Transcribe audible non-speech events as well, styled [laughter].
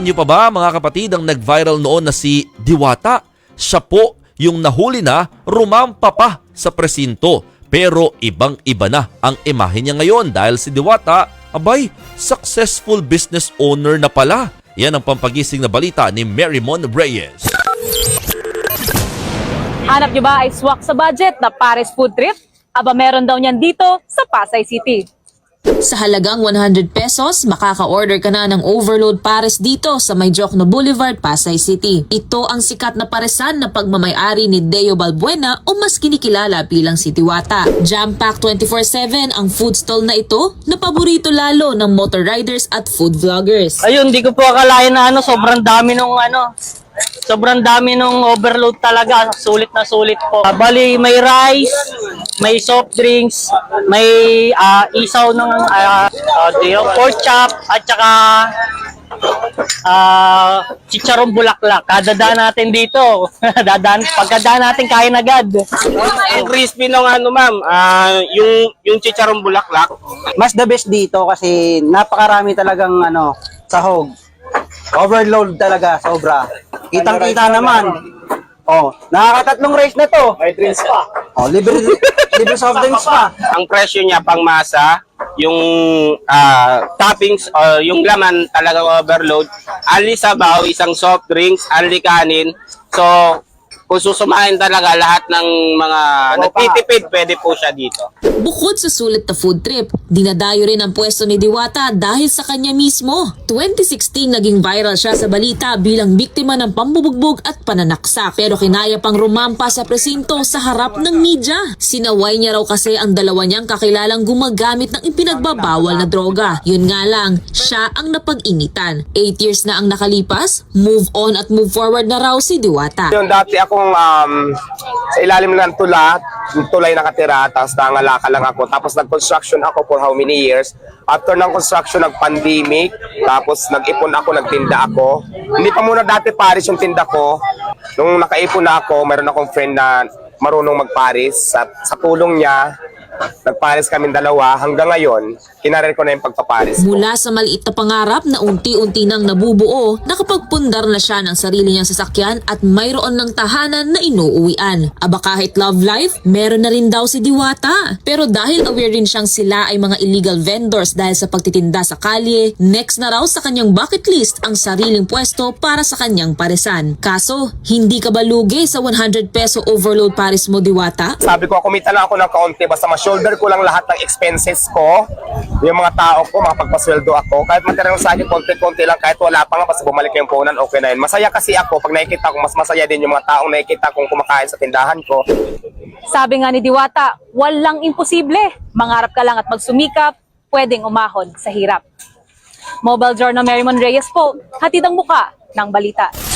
Niyo pa ba mga kapatid ang nag-viral noon na si Diwata? Siya po yung nahuli na rumampa pa sa presinto. Pero ibang-iba na ang imahe niya ngayon dahil si Diwata, abay, successful business owner na pala. Yan ang pampagising na balita ni Marymon Reyes. Hanap nyo ba ay swak sa budget na Paris food trip? Aba meron daw niyan dito sa Pasay City. Sa halagang 100 pesos, makaka-order ka na ng overload pares dito sa May Jokno Boulevard, Pasay City. Ito ang sikat na paresan na pagmamayari ni Deo Balbuena o mas kinikilala bilang si Tiwata. Jam-pack 24-7 ang food stall na ito na paborito lalo ng motor riders at food vloggers. Ayun, di ko po akalain na ano, sobrang dami nung ano, sobrang dami nung overload talaga, sulit na sulit po. Ah, bali, may rice, may soft drinks, may ah, isaw ng uh, pork chop, at saka ah chicharong bulaklak. Kadadaan natin dito. [laughs] Dadaan, pagkadaan natin kain agad. Ang crispy ng ano ma'am, ah, yung yung chicharong bulaklak, mas the best dito kasi napakarami talagang ano, sahog. Overload talaga, sobra. Kitang-kita naman. Oh, nakakatatlong race na to. May drinks pa. Oh, libre libre soft drinks pa. ang presyo niya pang masa, yung ah, toppings or yung laman talagang overload, ali sabaw, isang soft drinks, ali kanin. So, kung susumahin talaga lahat ng mga nagtitipid, pwede po siya dito. Bukod sa sulit na food trip, dinadayo rin ang pwesto ni Diwata dahil sa kanya mismo. 2016 naging viral siya sa balita bilang biktima ng pambubugbog at pananaksak pero kinaya pang rumampa sa presinto sa harap ng media. Sinaway niya raw kasi ang dalawa niyang kakilalang gumagamit ng ipinagbabawal na droga. Yun nga lang, siya ang napag-initan. 8 years na ang nakalipas, move on at move forward na raw si Diwata. Yung dati akong um, sa ilalim ng tula, tulay nakatira, tapos nangalaka lang ako. Tapos nag-construction ako for how many years. After ng construction, nag-pandemic, tapos nag-ipon ako, nagtinda ako. Hindi pa muna dati Paris yung tinda ko. Nung nakaipon na ako, meron akong friend na marunong mag-Paris. Sa, sa tulong niya, nag-Paris kami dalawa. Hanggang ngayon, kinarir ko na yung pagpa-Paris ko. Mula sa maliit na pangarap na unti-unti nang nabubuo, nakapagpundar na siya ng sarili niyang sasakyan at mayroon ng tahanan na inuuwian. Aba kahit love life, meron na rin daw si Diwata. Pero dahil aware rin siyang sila ay mga illegal vendors dahil sa pagtitinda sa kalye, next na raw sa kanyang bucket list ang sariling pwesto para sa kanyang paresan. Kaso, hindi ka ba lugi sa 100 peso overload pares mo Diwata? Sabi ko, kumita lang ako ng kaunti, basta ma-shoulder ko lang lahat ng expenses ko. Yung mga tao ko, makapagpasweldo ako. Kahit matira sa akin, konti-konti lang, kahit wala pa nga, basta bumalik yung punan, okay na yun. Masaya kasi ako, pag nakikita ko, mas masaya din yung mga taong nakikita kong kumakain sa tindahan ko. Sabi nga ni Diwata, walang imposible. Mangarap ka lang at magsumikap, pwedeng umahon sa hirap. Mobile Journal Marymon Reyes po, hatid ang muka ng balita.